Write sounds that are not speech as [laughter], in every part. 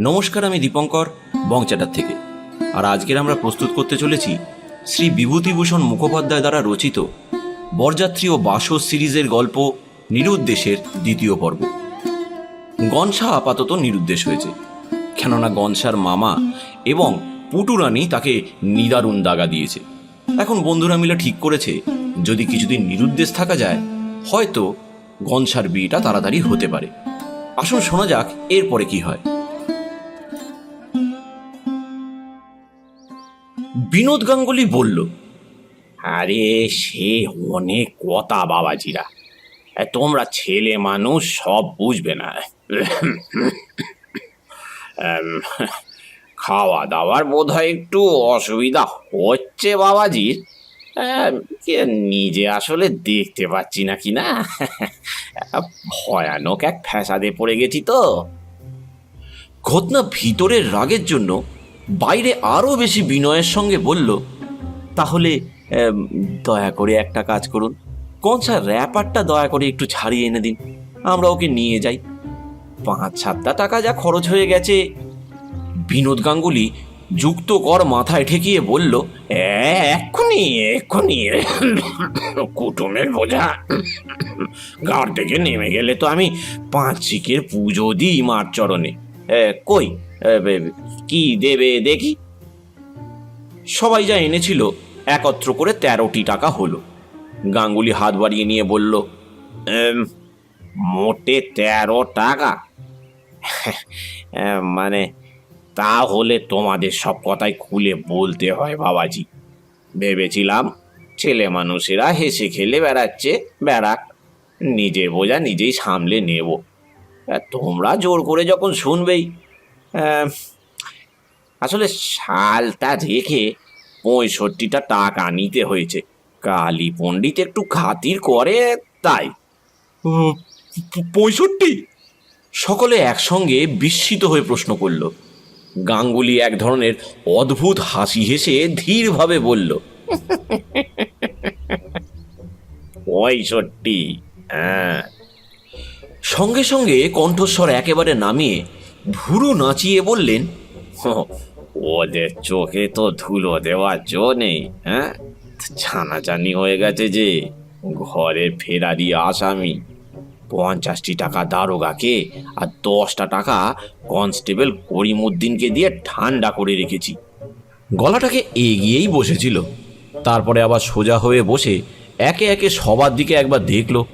নমস্কার, আমি দীপঙ্কর বংচাটার থেকে। আর আজকের আমরা প্রস্তুত করতে চলেছি শ্রী বিভূতিভূষণ মুখোপাধ্যায় দ্বারা রচিত বরযাত্রী ও বাসস সিরিজের গল্প নিরুদ্দেশের দ্বিতীয় পর্ব। গনসা আপাতত নিরুদ্দেশ হয়েছে। কেননা গনসার মামা এবং পুটুরানি তাকে নিদারুণ দাগা দিয়েছে। এখন বন্ধুরা মিলে ঠিক করেছে, যদি কিছুদিন নিরুদ্দেশ থাকা যায়, হয়তো গনসার বিয়েটা তাড়াতাড়ি হতে পারে। আসুন শোনা যাক, এরপরে কি হয়। বিনোদ গাঙ্গুলি বলল, আরে, সে অনেক কথা, বাবাজিরা। তোমরা ছেলে মানুষ, সব বুঝবে না। খাওয়া দাওয়ার বোধ হয় একটু অসুবিধা হচ্ছে, বাবাজির। নিজে আসলে দেখতে পাচ্ছি না কি না। ভয়ানক এক ফ্যাসাদে পড়ে গেছি তো। ঘটনা ভিতরের রাগের জন্য বাইরে আরও বেশি বিনয়ের সঙ্গে বলল, তাহলে দয়া করে একটা কাজ করুন। কনসা র্যাপারটা দয়া করে একটু ছাড়িয়ে এনে দিন। আমরা ওকে নিয়ে যাই। পাঁচ সাতটা টাকা যা খরচ হয়ে গেছে। বিনোদ গাঙ্গুলি যুক্ত কর মাথায় ঠেকিয়ে বলল এক্ষুনি এক্ষুনি। কুটুমের বোঝা। গাড় থেকে নেমে গেলে তো আমি পাঁচ শিকের পুজো দিই মার চরণে। কই? কি দেবে দেখি? সবাই যা এনেছিল একত্র করে তেরোটি টাকা হলো। গাঙ্গুলি হাত বাড়িয়ে নিয়ে বলল মোটে তেরো টাকা? [laughs] মানে তাহলে তোমাদের সব কথাই খুলে বলতে হয় বাবাজি। ভেবেছিলাম ছেলে মানুষেরা হেসে খেলে বেড়াচ্ছে বেড়াক নিজে বোঝা নিজেই সামলে নেব। তোমরা জোর করে যখন শুনবেই। আসলে শালটা রেখে পঁয়ষট্টিটা টাকা নিতে হয়েছে। কালী পণ্ডিত একটু খাতির করে তাই। পঁয়ষট্টি? সকলে একসঙ্গে বিস্মিত হয়ে প্রশ্ন করল। গাঙ্গুলি এক ধরনের অদ্ভুত হাসি হেসে ধীরভাবে বলল, পঁয়ষট্টি হ্যাঁ। সঙ্গে সঙ্গে কণ্ঠস্বর একেবারে নামিয়ে ভুরু নাচিয়ে বললেন ওদের চোখে তো ধুলো দেওয়ার জো নেই হ্যাঁ? ছানাচানি হয়ে গেছে যে, ঘরে ফেরারি আসামি। পঞ্চাশটি টাকা দারোগাকে আর দশটা টাকা কনস্টেবল করিমুদ্দিনকে দিয়ে ঠান্ডা করে রেখেছি। গলাটাকে এগিয়েই বসেছিল। তারপরে আবার সোজা হয়ে বসে একে একে সবার দিকে একবার দেখল।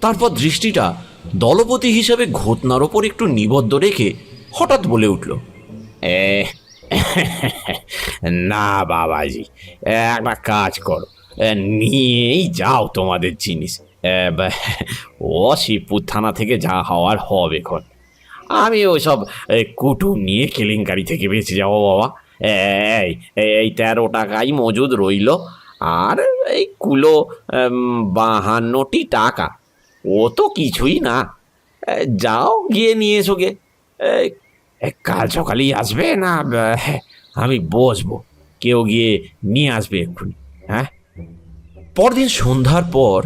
তারপর দৃষ্টিটা দলপতি হিসেবে ঘটনার ওপর একটু নিবদ্ধ রেখে হঠাৎ বলে উঠল না বাবাজি একটা কাজ করো নিয়েই যাও তোমাদের জিনিস ও শিবপুর থানা থেকে যা হওয়ার হবে এখন। আমি ওসব এ, কুটুম নিয়ে কেলেঙ্কারি থেকে বেঁচে যাব বাবা। এই এই তেরো টাকাই মজুদ রইল আর এই কুলো বাহান্নটি টাকা ও তো কিছুই না। যাও গিয়ে নিয়ে এসো গে। কাল সকালেই আসবে না আহ, আমি বসবো। কেউ গিয়ে নিয়ে আসবে এক্ষুনি হ্যাঁ? পরদিন সন্ধ্যার পর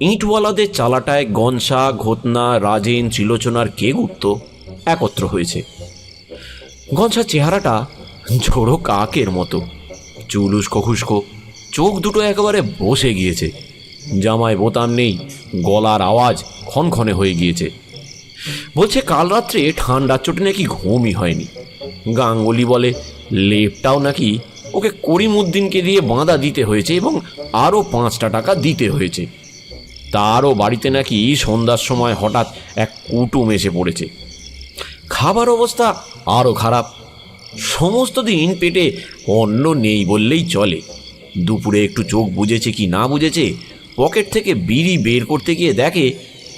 ইঁটওয়ালাদের চালাটায় গনসা ঘটনা রাজেন ত্রিলোচনার কে গুপ্ত একত্র হয়েছে। গনসার চেহারাটা ঝোড়ো কাকের মতো চুল উস্কো চোখ দুটো একেবারে বসে গিয়েছে। জামায় বোতাম নেই গলার আওয়াজ ক্ষণক্ষণে হয়ে গিয়েছে। বলছে, কাল রাত্রে ঠান্ডার চোটে নাকি ঘুমই হয়নি। গাঙ্গুলি বলে, লেপটাও নাকি ওকে করিমুদ্দিনকে দিয়ে বাঁধা দিতে হয়েছে এবং আরও পাঁচটা টাকা দিতে হয়েছে। তারও বাড়িতে নাকি সন্ধ্যার সময় হঠাৎ এক কুটুম এসে পড়েছে। খাবার অবস্থা আরও খারাপ। সমস্ত দিন পেটে অন্ন নেই বললেই চলে। দুপুরে একটু চোখ বুঝেছে কি না বুঝেছে পকেট থেকে বিড়ি বের করতে গিয়ে দেখে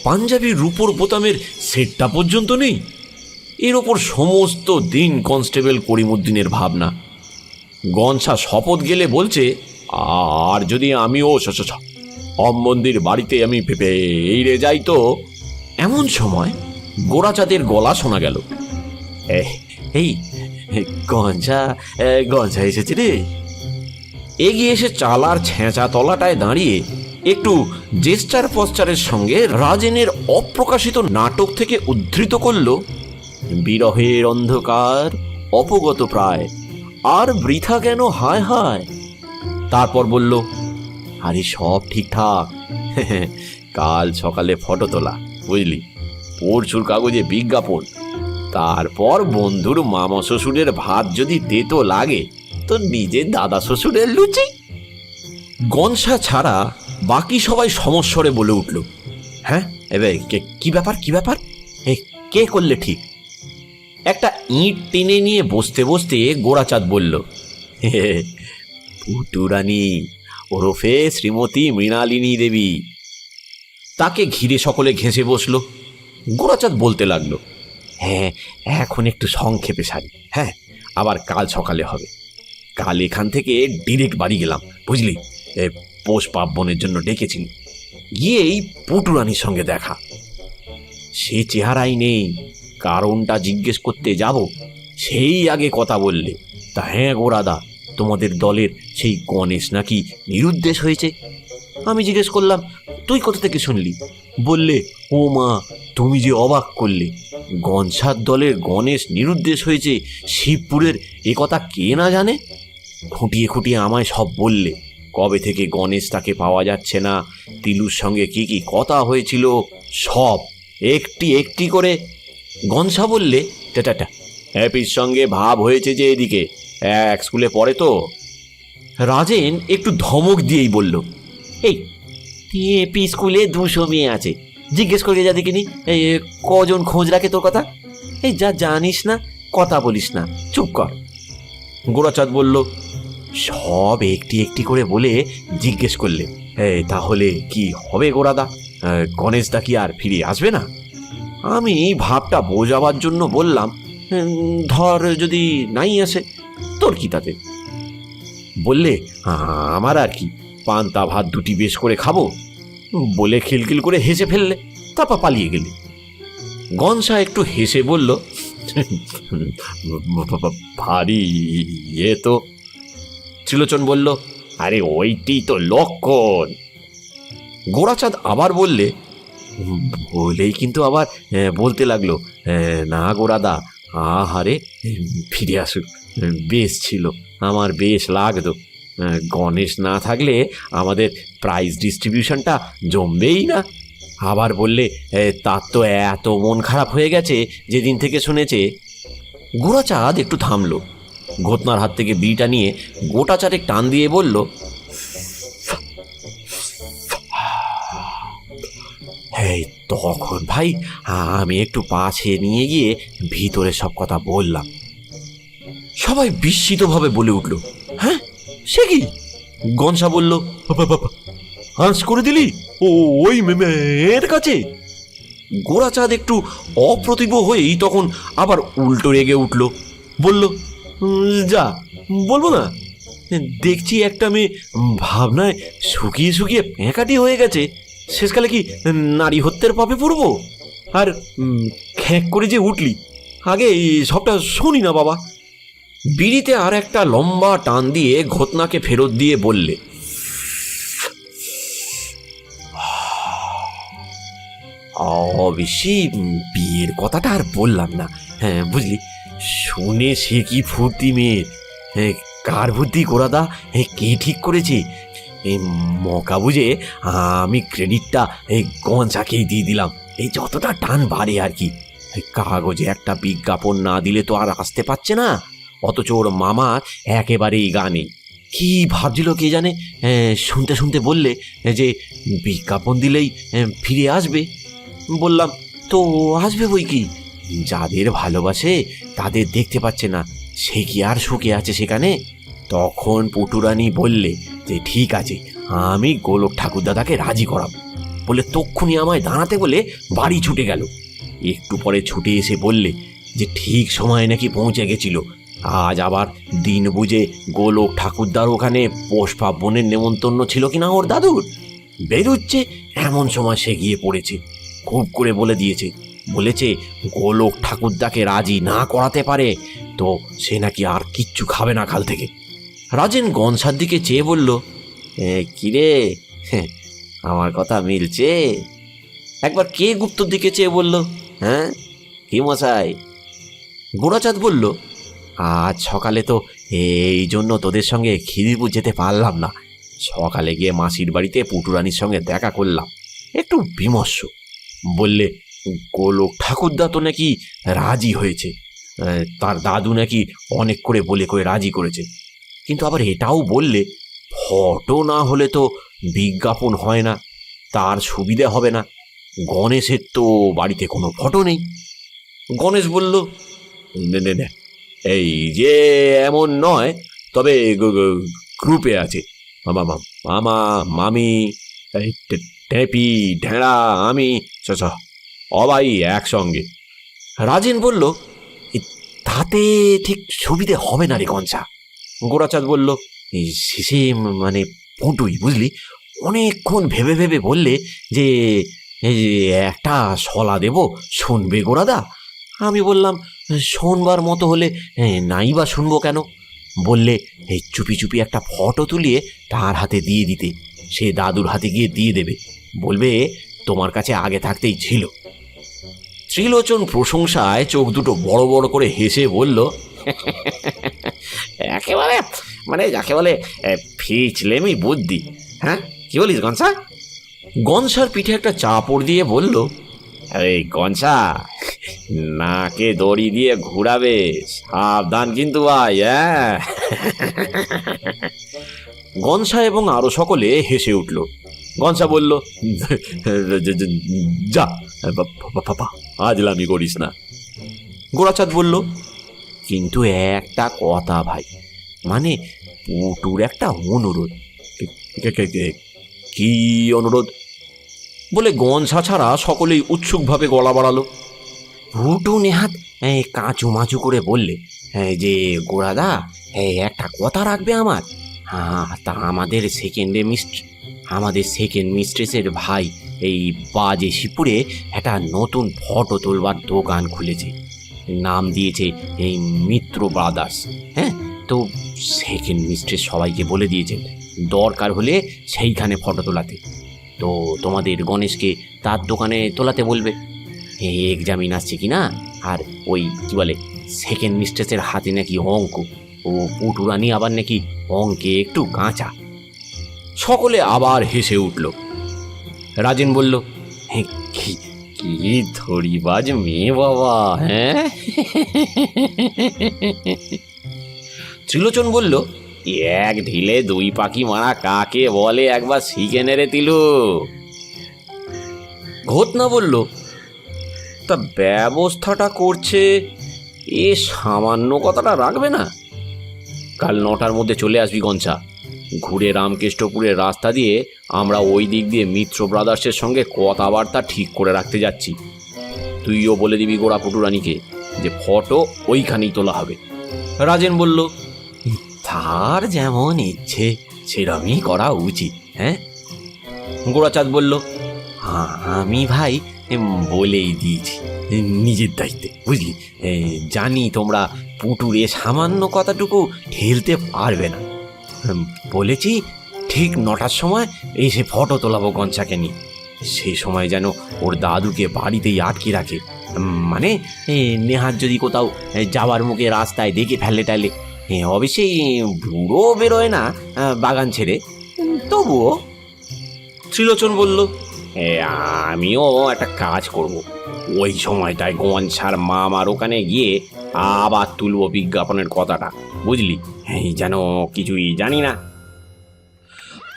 পাঞ্জাবির রূপোর বোতামের সেটটা পর্যন্ত নেই। এর ওপর সমস্ত দিন কনস্টেবল করিমুদ্দিনের ভাবনা। গনসা শপথ গেলে বলছে আর যদি আমিও অম মন্দির বাড়িতে আমি পেরে যাই তো। এমন সময় গোড়াচাঁদের গলা শোনা গেল। "এ, এই গঞ্জা গঞ্জা এসেছে রে? এগিয়ে এসে চালার ছেঁচা তলাটায় দাঁড়িয়ে একটু জেস্টার পশ্চারের সঙ্গে রাজেনের অপ্রকাশিত নাটক থেকে উদ্ধৃত করল বিরহের অন্ধকার, অপগত প্রায়, আর বৃথা কেন হায় হায়? তারপর বলল, আরে সব ঠিকঠাক। [laughs] কাল সকালে ফটো তোলা, বুঝলি? পরশুর কাগজে বিজ্ঞাপন। তারপর বন্ধুর মামা শ্বশুরের ভাত যদি তেতো লাগে, তো নিজের দাদা শ্বশুরের লুচি। গনসা ছাড়া বাকি সবাই সমস্বরে বলে উঠল হ্যাঁ এবার কে- ব্যাপার, কি ব্যাপার? কে করলে ঠিক? একটা ইঁট টেনে নিয়ে বসতে বসতে গোড়াচাঁদ বলল পুটুরানি ওরফে শ্রীমতী মৃণালিনী দেবী। তাকে ঘিরে সকলে ঘেঁষে বসল। গোড়াচাঁদ বলতে লাগল হ্যাঁ এখন একটু সংক্ষেপে সারি হ্যাঁ আবার কাল সকালে হবে। কাল এখান থেকে ডিরেক্ট বাড়ি গেলাম, বুঝলি? পোষ পার্বণের জন্য ডেকেছিল। গিয়েই পুটুরানির সঙ্গে দেখা। সে চেহারাই নেই, কারণটা জিজ্ঞেস করতে যাব। সেই আগে কথা বললে। তা হ্যাঁ গোরাদা তোমাদের দলের সেই গণেশ নাকি নিরুদ্দেশ হয়েছে? আমি জিজ্ঞেস করলাম, তুই কোথা থেকে শুনলি? বললে, ও মা, তুমি যে অবাক করলে। গনসার দলের গণেশ নিরুদ্দেশ হয়েছে, শিবপুরের এ কথা কে না জানে? খুঁটিয়ে খুঁটিয়ে আমায় সব বললে। কবে থেকে গণেশ তাকে পাওয়া যাচ্ছে না? তিলুর সঙ্গে কি কি কথা হয়েছিল? সব একটি একটি করে। গনসা বললে টাটা হ্যাপির সঙ্গে ভাব হয়েছে যে এদিকে। এক স্কুলে পড়ে তো? রাজেন একটু ধমক দিয়েই বলল, এই এপি স্কুলে দুশো মেয়ে আছে? জিজ্ঞেস করে যা দেখিনি? এই কজন খোঁজ রাখে তোর কথা? এই, যা জানিস না, কথা বলিস না। চুপ কর। গোড়াচাঁদ বলল সব একটি একটি করে বলে জিজ্ঞেস করলে তাহলে কি হবে গোড়াদা গণেশদা কি আর ফিরে আসবে না? আমি ভাবটা বোঝাবার জন্য বললাম ধর যদি নাই আসে, তোর কি তাতে? বললে আমার আর কি, পান্তা ভাত দুটি বেশ করে খাব। বলে খিলখিল করে হেসে ফেললে, তারপর পালিয়ে গেলে। গনসা একটু হেসে বলল ভারী এ তো ত্রিলোচন বলল, আরে ওইটি তো লক্ষণ। গোড়াচাঁদ আবার বললে, বলেই কিন্তু আবার বলতে লাগল না গোড়াদা আহারে ফিরে আসুক বেশ ছিল, আমার বেশ লাগতো। গণেশ না থাকলে আমাদের প্রাইজ ডিস্ট্রিবিউশনটা জমবেই না। আবার বললে তার তো এত মন খারাপ হয়ে গেছে, যেদিন থেকে শুনেছে। গোড়াচাঁদ একটু থামলো। ঘটনার হাত থেকে বিড়িটা নিয়ে গোটা চারেক টান দিয়ে বলল এই তখন ভাই আমি একটু পাশে নিয়ে গিয়ে ভিতরে সব কথা বললাম। সবাই বিস্মিতভাবে বলে উঠল হ্যাঁ সে কি? গনসা বলল হাঁস করে দিলি? ও ওই মেয়ের কাছে? গোড়াচাঁদ একটু অপ্রতিভ হয়েই তখন আবার উল্টো রেগে উঠল বলল "উম, যা, বলব না। দেখছি একটা মেয়ে ভাবনায় শুকিয়ে শুকিয়ে প্যাঁকাটি হয়ে গেছে। শেষকালে কি নারী হত্যের পাপে পড়ব? আর খ্যাঁক করে যে উঠলি। আগে সবটা শুনি না, বাবা। বিড়িতে আর একটা লম্বা টান দিয়ে ঘটনাকে ফেরত দিয়ে বললে অবশ্যই বিয়ের কথাটা আর বললাম না। হ্যাঁ বুঝলি? শুনে সে কি ফুর্তি মেয়ের। কার বুদ্ধি হ্যাঁ, কে ঠিক করেছে? এই মকা বুঝে আমি ক্রেডিটটা এই গঞ্জাকেই দিয়ে দিলাম। এই যতটা টান বাড়ে আর কি। কাগজে একটা বিজ্ঞাপন না দিলে তো আর আসতে পারছে না। অথচ ওর মামা একেবারেই গানে। কি ভাবছিল কে জানে? শুনতে শুনতে বললে যে বিজ্ঞাপন দিলেই ফিরে আসবে। বললাম তো আসবে বই কি? যাদের ভালোবাসে তাদের দেখতে পাচ্ছে না, সে কি আর সুখে আছে সেখানে? তখন পুটুরানি বললে যে, ঠিক আছে, আমি গোলক ঠাকুরদাদাকে রাজি করাব। বলে তক্ষুনি আমায় দাঁড়াতে বলে বাড়ি ছুটে গেল। একটু পরে ছুটে এসে বললে যে, ঠিক সময় নাকি পৌঁছে গেছিল। আজ আবার দিন বুঝে গোলক ঠাকুরদার ওখানে পোষ পার্বণের নেমন্তন্ন ছিল কিনা ওর দাদুর? বেরোচ্ছে, এমন সময় সে গিয়ে পড়েছে। খুব করে বলে দিয়েছে বলেছে গোলক ঠাকুরদাকে রাজি না করাতে পারে তো সে নাকি আর কিচ্ছু খাবে না কাল থেকে। রাজেন গনসার দিকে চেয়ে বলল "এ, কিরে? হ্যাঁ, আমার কথা মিলছে? একবার কে গুপ্তর দিকে চেয়ে বলল হ্যাঁ? কি মশাই? গোড়াচাঁদ বলল আজ সকালে তো এই জন্য তোদের সঙ্গে খিদিরপুর যেতে পারলাম না। সকালে গিয়ে মাসির বাড়িতে পুটুরানির সঙ্গে দেখা করলাম। একটু বিমর্ষ। বললে গোলক ঠাকুরদা তো নাকি রাজি হয়েছে। তার দাদু নাকি অনেক করে বলে করে রাজি করেছে। কিন্তু আবার এটাও বললে ফটো না হলে তো বিজ্ঞাপন হয় না তার সুবিধে হবে না। গণেশের তো বাড়িতে কোনো ফটো নেই। গণেশ বলল নে এই যে এমন নয় তবে গ্রুপে আছে। মামা মাম- টেপি ঢেঁড়া আমি চ, সবাই একসঙ্গে। রাজেন বলল তাতে ঠিক সুবিধে হবে না রে কঞ্চা গোড়াচাঁদ বলল "এই শেষে মানে পটুই, বুঝলি? অনেকক্ষণ ভেবে ভেবে বললে যে একটা শলা দেব, শুনবে গোড়াদা আমি বললাম, শোনবার মতো হলে নাই বা শুনব কেন? বললে এই চুপি চুপি একটা ফটো তুলিয়ে তার হাতে দিয়ে দিতে, সে দাদুর হাতে গিয়ে দিয়ে দেবে। বলবে, তোমার কাছে আগে থাকতেই ছিল। ত্রিলোচন প্রশংসায় চোখ দুটো বড় বড় করে হেসে বলল একেবারে মানে যাকে বলে ফিচলেমি বুদ্ধি। হ্যাঁ? কি বলিস গনসা? গনসার পিঠে একটা চাপড় দিয়ে বলল এই গনসা, নাকে দড়ি দিয়ে ঘুরাবে, সাবধান কিন্তু ভাই হ্যাঁ? গনসা এবং আরও সকলে হেসে উঠল। গনসা বলল, যা আজলামি করিস না। গোড়াচাঁদ বলল কিন্তু একটা কথা ভাই মানে পুটুর একটা অনুরোধ। কে- অনুরোধ? বলে গনসা ছাড়া সকলেই উৎসুকভাবে গলা বাড়ালো। পুটু নেহাত কাঁচু মাচু করে বললে যে গোড়াদা একটা কথা রাখবে আমার। হ্যাঁ তা আমাদের সেকেন্ডে মিস্ট আমাদের সেকেন্ড মিস্ট্রেসের ভাই এই বাজে শিপুরে একটা নতুন ফটো তোলবার দোকান খুলেছে। নাম দিয়েছে এই মিত্র ব্রাদার্স হ্যাঁ? তো সেকেন্ড মিস্ট্রেস সবাইকে বলে দিয়েছেন, দরকার হলে সেইখানে ফটো তোলাতে। তো তোমাদের গণেশকে তার দোকানে তোলাতে বলবে। এক্সামিন আসছে কি না? আর ওই কি বলে, সেকেন্ড মিস্ট্রেসের হাতে নাকি অঙ্ক, ও পুটুরানি আবার নাকি অঙ্কে একটু কাঁচা সকলে আবার হেসে উঠল। রাজেন বলল "হে, কি ধরিবাজ মেয়ে বাবা হ্যাঁ? ত্রিলোচন বলল এক ঢিলে দুই পাখি মারা কাকে বলে একবার শিখে নেড়ে তিলু? ঘটনা বলল তা ব্যবস্থাটা করছে এ সামান্য কথাটা রাখবে না। কাল নটার মধ্যে চলে আসবি গঞ্চা ঘুরে রামকেষ্টপুরের রাস্তা দিয়ে আমরা ওই দিক দিয়ে মিত্র ব্রাদার্সের সঙ্গে কথাবার্তা ঠিক করে রাখতে যাচ্ছি। তুইও বলে দিবি গোড়া পুটুরানিকে যে ফটো ওইখানেই তোলা হবে। রাজেন বলল তার যেমন ইচ্ছে সেরমই করা উচিত হ্যাঁ? গোড়াচাঁদ বলল "আ- আমি ভাই বলেই দিয়েছি নিজের দায়িত্বে বুঝলি? জানি তোমরা পুটুরে সামান্য কথাটুকু ঠেলতে পারবে না। বলেছি ঠিক নটার সময় এসে ফটো তোলাবো গঞ্চাকে নিয়ে। সেই সময় যেন ওর দাদুকে বাড়িতেই আটকে রাখে। মানে এ, নেহাত যদি কোথাও যাওয়ার মুখে রাস্তায় দেখে ফেললে টাইলে এ, অবশ্যই বুড়ো বেরোয় না বাগান ছেড়ে। তবুও। ত্রিলোচন বলল আমিও একটা কাজ করব। ওই সময়টায় গঞ্ছার মামার ওখানে গিয়ে আবার তুলব বিজ্ঞাপনের কথাটা, বুঝলি? এই যেন কিছুই জানি না।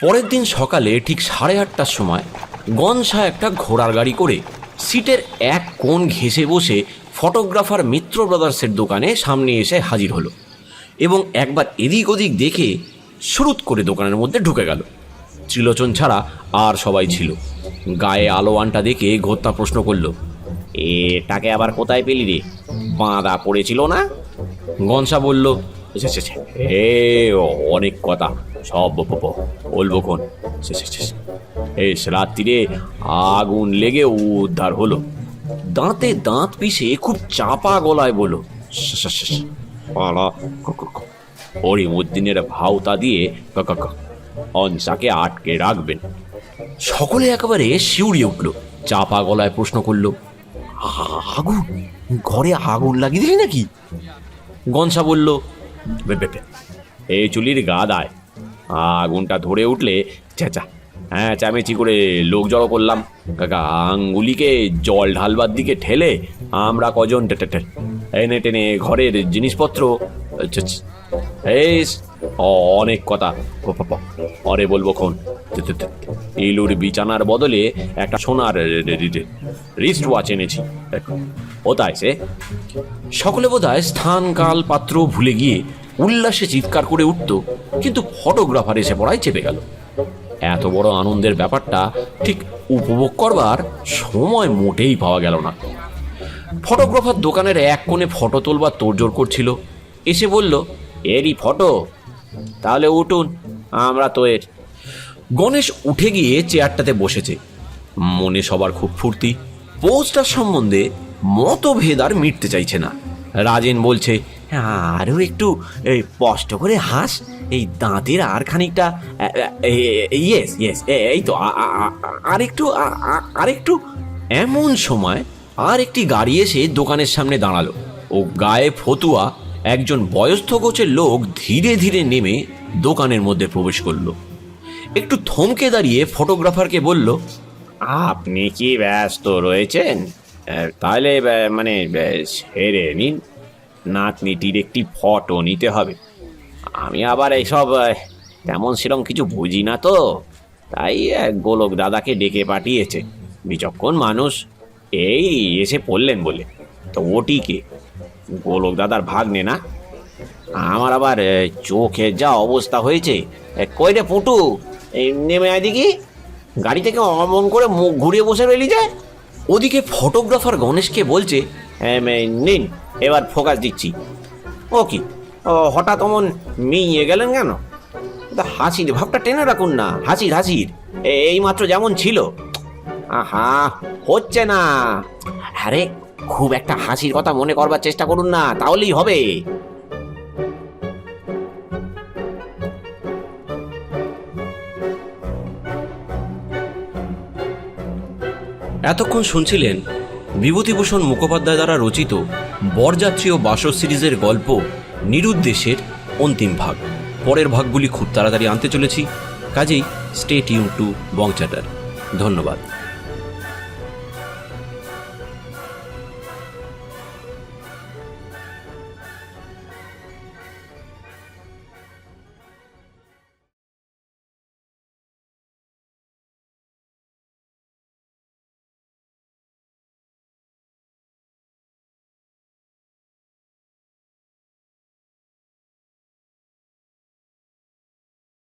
পরের দিন সকালে ঠিক সাড়ে আটটার সময় গনসা একটা ঘোড়ার গাড়ি করে সিটের এক কোণ ঘেঁষে বসে ফটোগ্রাফার মিত্র ব্রাদার্সের দোকানে সামনে এসে হাজির হলো এবং একবার এদিক ওদিক দেখে শুরুত করে দোকানের মধ্যে ঢুকে গেল। ত্রিলোচন ছাড়া আর সবাই ছিল। গায়ে আলো আনটা দেখে ঘোত্তা প্রশ্ন করল এটাকে আবার কোথায় পেলি রে বাঁধা পড়েছিল না গনসা বলল এ অনেক কথা, সব বলব কোন রাত্রিরে আগুন লেগে উদ্ধার হলো দাঁতে দাঁত পিষে খুব চাপা গলায় ক। হরিমুদ্দিনের ভাওতা দিয়ে। অনসাকে আটকে রাখবেন সকলে একেবারে শিউড়িয়ে উঠল, চাপা গলায় প্রশ্ন করল আগুন ঘরে আগুন লাগিয়ে দিলি নাকি গনসা বলল। এই চুলির গাদায় আগুনটা ধরে উঠলে চেঁচা হ্যাঁ চামেচি করে লোক জড়ো করলাম কাকা, আঙ্গুলিকে জল ঢালবার দিকে ঠেলে আমরা কজন, টে- টে- টে- এনে টেনে ঘরের জিনিসপত্র অনেক কথা পরে বলব খন। ইলুর বিছানার বদলে একটা সোনার রিস্ট ওয়াচ এনেছি। তাই সে সকলে বোধহয় স্থান, কাল, পাত্র ভুলে গিয়ে উল্লাসে চিৎকার করে উঠত, কিন্তু ফটোগ্রাফার এসে পড়ায় চেপে গেল। এত বড় আনন্দের ব্যাপারটা ঠিক উপভোগ করবার সময় মোটেই পাওয়া গেল না। ফটোগ্রাফার দোকানের এক কোণে ফটো তোলবার তোড়জোড় করছিল। এসে বলল, এরই ফটো তাহলে উঠুন, আমরা তো এর গণেশ উঠে গিয়ে চেয়ারটাতে বসেছে। মনে সবার খুব ফুর্তি। পোস্টার সম্বন্ধে মতভেদ আর মিটতে চাইছে না। রাজেন বলছে আরও একটু স্পষ্ট করে হাস, এই দাঁতের আর খানিকটা ইয়েস ইয়েস এই তো আর একটু আর একটু। এমন সময় আর একটি গাড়ি এসে দোকানের সামনে দাঁড়াল। ও গায়ে ফতুয়া, একজন বয়স্থ গোছের লোক ধীরে ধীরে নেমে দোকানের মধ্যে প্রবেশ করল। একটু থমকে দাঁড়িয়ে ফটোগ্রাফারকে বলল আপনি কি ব্যস্ত রয়েছেন? তাহলে মানে সেরে নিন। নাতনিটির একটি ফটো নিতে হবে। আমি আবার এইসব তেমন সেরকম কিছু বুঝি না তো। তাই গোলক দাদাকে ডেকে পাঠিয়েছে। বিচক্ষণ মানুষ। এই এসে পড়লেন বলে। তো ওটিকে গোলক দাদার ভাগ্নে না? আমার আবার চোখে যা অবস্থা হয়েছে। কই রে পুটু? নেমে আয় দেখি। গাড়ি থেকে অমন করে মুখ ঘুরিয়ে বসে রইলি যায় ওদিকে ফটোগ্রাফার গণেশকে বলছে হ্যাঁ নিন, এবার ফোকাস দিচ্ছি। ও কি? হঠাৎ অমন মিইয়ে গেলেন কেন? তা হাসির ভাবটা টেনে রাখুন না, হাসির হাসির। এই মাত্র যেমন ছিল। আহা, হচ্ছে না। আরে, খুব একটা হাসির কথা মনে করবার চেষ্টা করুন না, তাহলেই হবে। এতক্ষণ শুনছিলেন বিভূতিভূষণ মুখোপাধ্যায় দ্বারা রচিত বরযাত্রী ও বাসর সিরিজের গল্প নিরুদ্দেশের অন্তিম ভাগ। পরের ভাগগুলি খুব তাড়াতাড়ি আনতে চলেছি। কাজেই স্টেট টিউন টু বংচাটার ধন্যবাদ।